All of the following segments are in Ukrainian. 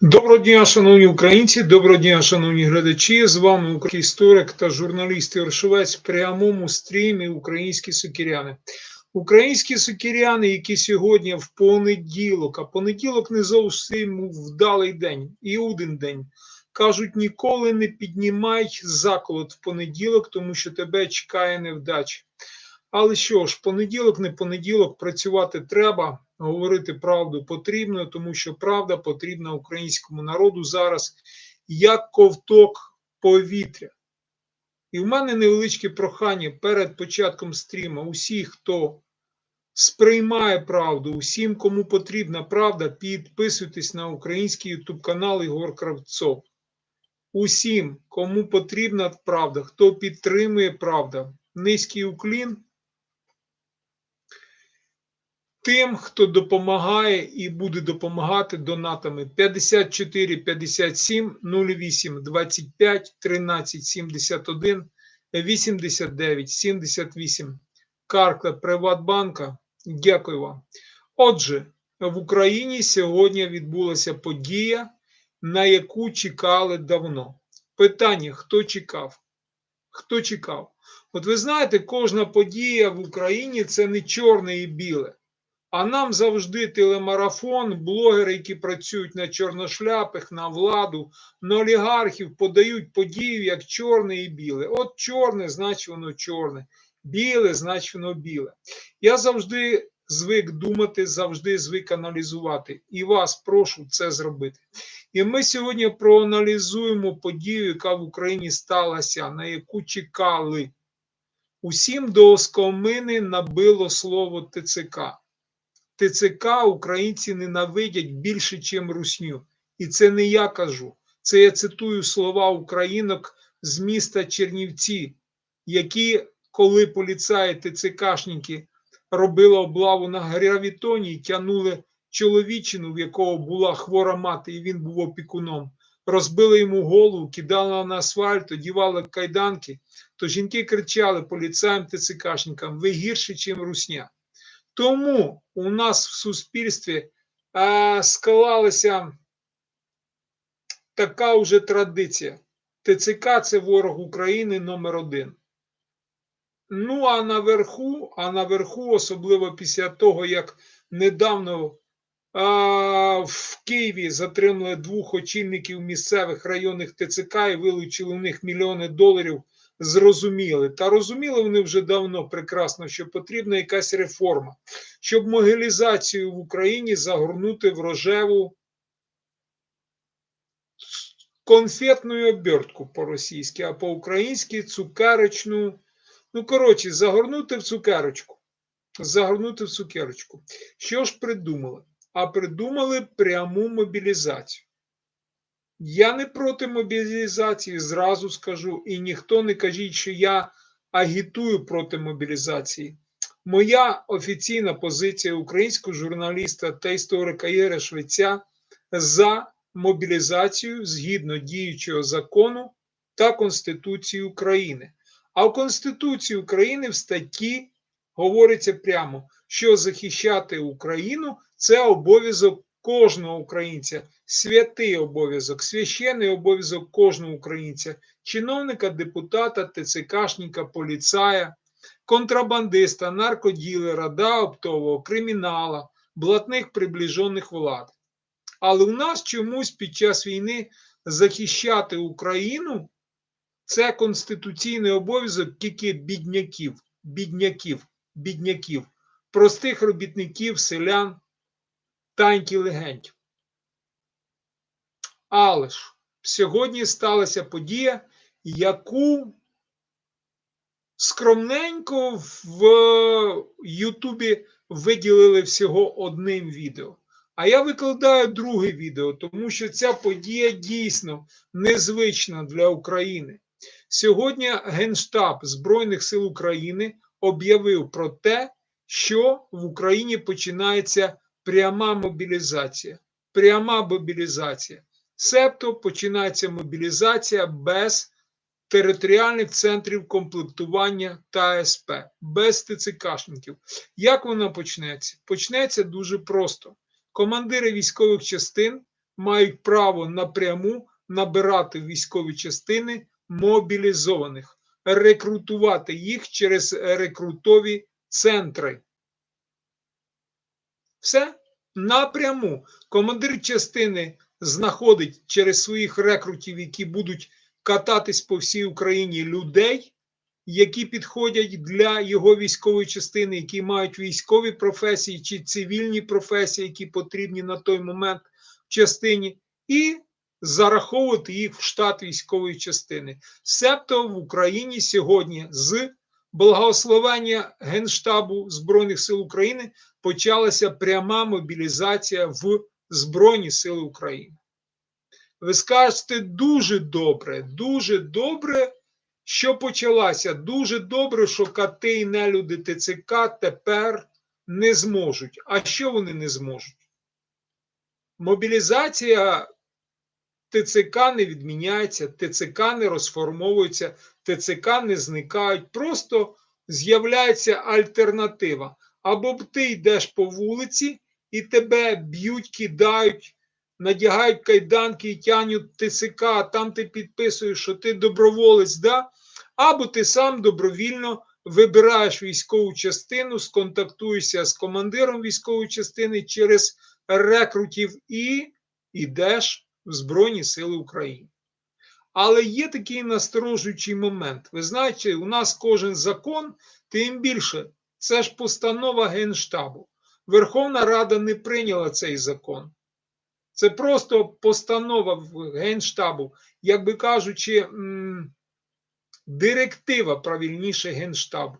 Доброго дня, шановні українці, доброго дня, шановні глядачі. З вами український історик та журналіст Іршовець в прямому стрімі Українські сукіряни. Українські сукіряни, які сьогодні в понеділок, а понеділок не зовсім вдалий день, і один день. Кажуть, ніколи не піднімай заколот в понеділок, тому що тебе чекає невдача. Але що ж, понеділок, не понеділок, працювати треба, говорити правду потрібно, тому що правда потрібна українському народу зараз як ковток повітря. І в мене невеличке прохання перед початком стріма. Усі, хто сприймає правду, усім, кому потрібна правда, підписуйтесь на український ютуб канал Ігор Кравцов. Усім, кому потрібна правда, хто підтримує правда, низький уклін тим, хто допомагає і буде допомагати донатами 54 57 08 25 13 71 89 78 Карта Приватбанка. Дякую вам. Отже, в Україні сьогодні відбулася подія, на яку чекали давно. Питання: хто чекав? Хто чекав? От ви знаєте, кожна подія в Україні це не чорне і біле. А нам завжди телемарафон, блогери, які працюють на чорношляпих, на владу, на олігархів, подають подію як чорне і біле. От чорне, значить воно чорне, біле, значить воно біле. Я завжди звик думати, завжди звик аналізувати. І вас прошу це зробити. І ми сьогодні проаналізуємо подію, яка в Україні сталася, на яку чекали. Усім до оскомини набило слово ТЦК. ТЦК українці ненавидять більше, ніж русню. І це не я кажу. Це я цитую слова українок з міста Чернівці, які, коли поліцаї ТЦКшники робили облаву на гравітоні і тягнули чоловічину, в якого була хвора мати, і він був опікуном, розбили йому голову, кидали на асфальт, одівали кайданки, то жінки кричали поліцаям ТЦКшникам: ви гірше, ніж русня. Тому у нас в суспільстві а, склалася така вже традиція. ТЦК це ворог України номер один. Ну, а наверху, а наверху, особливо після того, як недавно в Києві затримали двох очільників місцевих районних ТЦК і вилучили у них мільйони доларів зрозуміли. Та розуміли вони вже давно прекрасно, що потрібна якась реформа, щоб могилізацію в Україні загорнути в рожеву конфетну обертку по-російськи, а по-українськи цукерочну. Ну, коротше, загорнути в цукерочку. Загорнути в цукерочку. Що ж придумали? А придумали пряму мобілізацію. Я не проти мобілізації, зразу скажу, і ніхто не кажіть, що я агітую проти мобілізації. Моя офіційна позиція українського журналіста та історика Єра Швеця за мобілізацію згідно діючого закону та Конституції України. А в Конституції України в статті говориться прямо, що захищати Україну це обов'язок кожного українця, святий обов'язок, священний обов'язок кожного українця, чиновника, депутата, ТЦКшника, поліцая, контрабандиста, наркоділера, да, оптового, кримінала, блатних приближених влад. Але у нас чомусь під час війни захищати Україну це конституційний обов'язок тільки бідняків, бідняків, бідняків, простих робітників, селян та інтелігентів. Але ж сьогодні сталася подія, яку скромненько в Ютубі виділили всього одним відео. А я викладаю друге відео, тому що ця подія дійсно незвична для України. Сьогодні Генштаб Збройних сил України об'явив про те, що в Україні починається пряма мобілізація. Пряма мобілізація. Себто починається мобілізація без територіальних центрів комплектування та СП, без ТЦКшників. Як вона почнеться? Почнеться дуже просто. Командири військових частин мають право напряму набирати військові частини мобілізованих, рекрутувати їх через рекрутові центри. Все напряму. Командир частини знаходить через своїх рекрутів, які будуть кататись по всій Україні людей, які підходять для його військової частини, які мають військові професії чи цивільні професії, які потрібні на той момент в частині, і зараховувати їх в штат військової частини. Себто в Україні сьогодні з благословення Генштабу Збройних сил України почалася пряма мобілізація в Збройні Сили України. Ви скажете дуже добре, дуже добре, що почалася. Дуже добре, що КТ і нелюди ТЦК тепер не зможуть. А що вони не зможуть? Мобілізація ТЦК не відміняється, ТЦК не розформовується, ТЦК не зникають. Просто з'являється альтернатива. Або ти йдеш по вулиці і тебе б'ють, кидають, надягають кайданки і тянуть ТЦК, а там ти підписуєш, що ти доброволець, да? або ти сам добровільно вибираєш військову частину, сконтактуєшся з командиром військової частини через рекрутів і йдеш в Збройні Сили України. Але є такий насторожуючий момент. Ви знаєте, у нас кожен закон, тим більше, це ж постанова Генштабу. Верховна Рада не прийняла цей закон. Це просто постанова Генштабу, як би кажучи, директива правильніше Генштабу.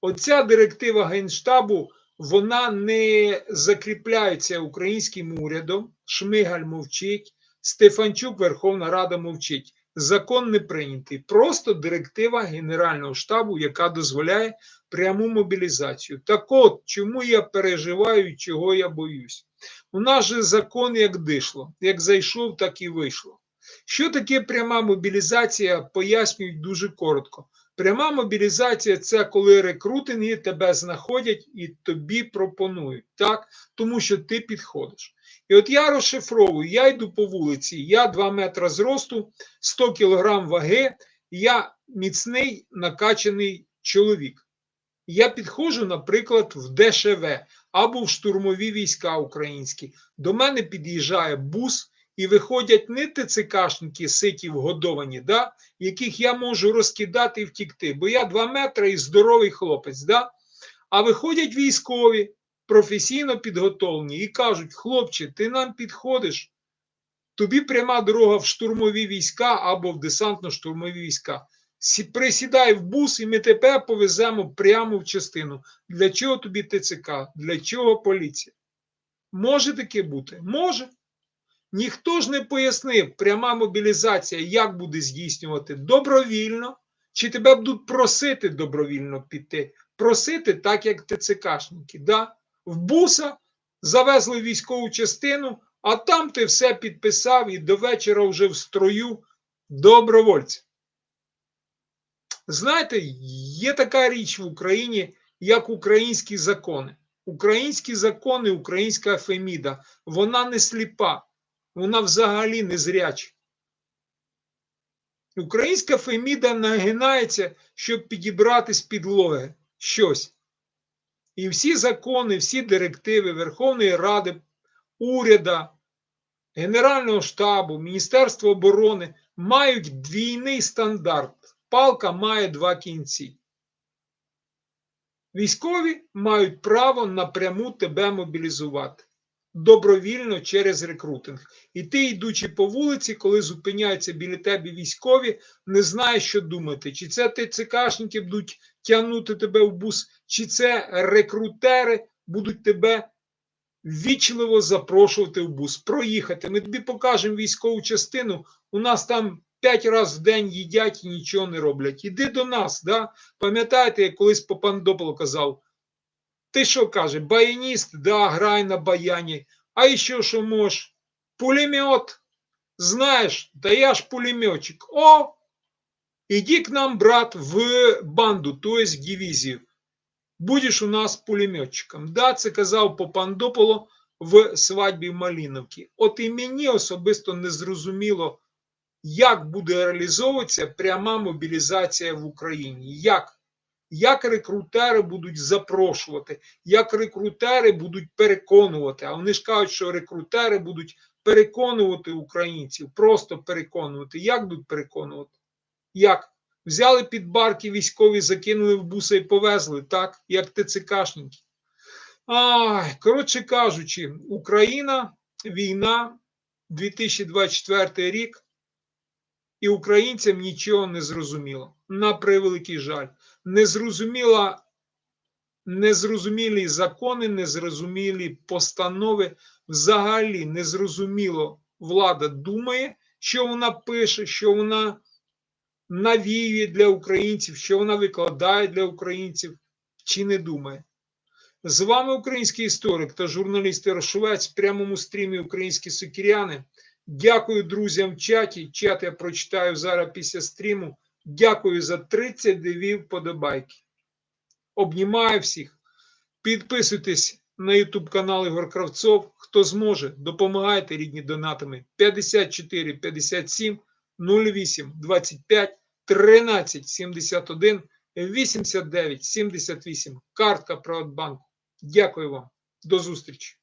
Оця директива Генштабу вона не закріпляється українським урядом. Шмигаль мовчить, Стефанчук, Верховна Рада мовчить. Закон не прийнятий. Просто директива Генерального штабу, яка дозволяє пряму мобілізацію. Так от, чому я переживаю чого я боюсь? У нас же закон як дишло, як зайшов, так і вийшло. Що таке пряма мобілізація, пояснюють дуже коротко. Пряма мобілізація це коли рекрутинги тебе знаходять і тобі пропонують, так? тому що ти підходиш. І от я розшифровую, я йду по вулиці, я 2 метри зросту, 100 кілограм ваги, я міцний накачаний чоловік. Я підходжу, наприклад, в ДШВ або в штурмові війська українські. До мене під'їжджає бус, і виходять не ТЦКшники, ситі вгодовані, да, яких я можу розкидати і втікти, бо я 2 метри і здоровий хлопець. Да? А виходять військові, професійно підготовлені, і кажуть: хлопче, ти нам підходиш. Тобі пряма дорога в штурмові війська або в десантно-штурмові війська. Присідай в бус, і ми тебе повеземо прямо в частину. Для чого тобі ТЦК? Для чого поліція? Може таке бути? Може. Ніхто ж не пояснив, пряма мобілізація, як буде здійснювати добровільно, чи тебе будуть просити добровільно піти. Просити, так як ТЦКшники. Да? В буса завезли військову частину, а там ти все підписав і до вечора вже в строю добровольця. Знаєте, є така річ в Україні, як українські закони. Українські закони, українська Феміда, вона не сліпа вона взагалі не зряча. Українська Феміда нагинається, щоб підібрати з підлоги щось. І всі закони, всі директиви Верховної Ради, уряда, Генерального штабу, Міністерства оборони мають двійний стандарт. Палка має два кінці. Військові мають право напряму тебе мобілізувати добровільно через рекрутинг. І ти, йдучи по вулиці, коли зупиняються біля тебе військові, не знаєш, що думати, чи це ТЦКшники будуть тягнути тебе в бус, чи це рекрутери будуть тебе ввічливо запрошувати в бус, проїхати. Ми тобі покажемо військову частину. У нас там п'ять разів в день їдять і нічого не роблять. Іди до нас. да? Пам'ятаєте, я колись Попандополо казав. Ти що каже, баяніст, да, грай на баяні. А еще що можеш? Пулемет. Знаєш, да я ж пулеметчик. О! Иди к нам, брат, в банду, то есть в дивизию. Будеш у нас пулеметчиком. Да, це казав Попандополо в свадьбі Маліновки. От і мені особисто не зрозуміло, як буде реалізовуватися пряма мобілізація в Україні. Як? Як рекрутери будуть запрошувати, як рекрутери будуть переконувати. А вони ж кажуть, що рекрутери будуть переконувати українців, просто переконувати. Як будуть переконувати? Як? Взяли під барки військові, закинули в буса і повезли, так, як ТЦКшники. Коротше кажучи, Україна, війна, 2024 рік, і українцям нічого не зрозуміло. На превеликий жаль. Незрозуміла, незрозумілі закони, незрозумілі постанови. Взагалі незрозуміло влада думає, що вона пише, що вона навіює для українців, що вона викладає для українців, чи не думає. З вами український історик та журналіст Ярошовець в прямому стрімі Українські сукіряни. Дякую друзям в чаті. Чат я прочитаю зараз після стріму. Дякую за 32 вподобайки. Обнімаю всіх. Підписуйтесь на YouTube канал Ігор Кравцов. Хто зможе, допомагайте рідні донатами 54 57 08 25 13 71 89 78. Картка Приватбанку. Дякую вам. До зустрічі.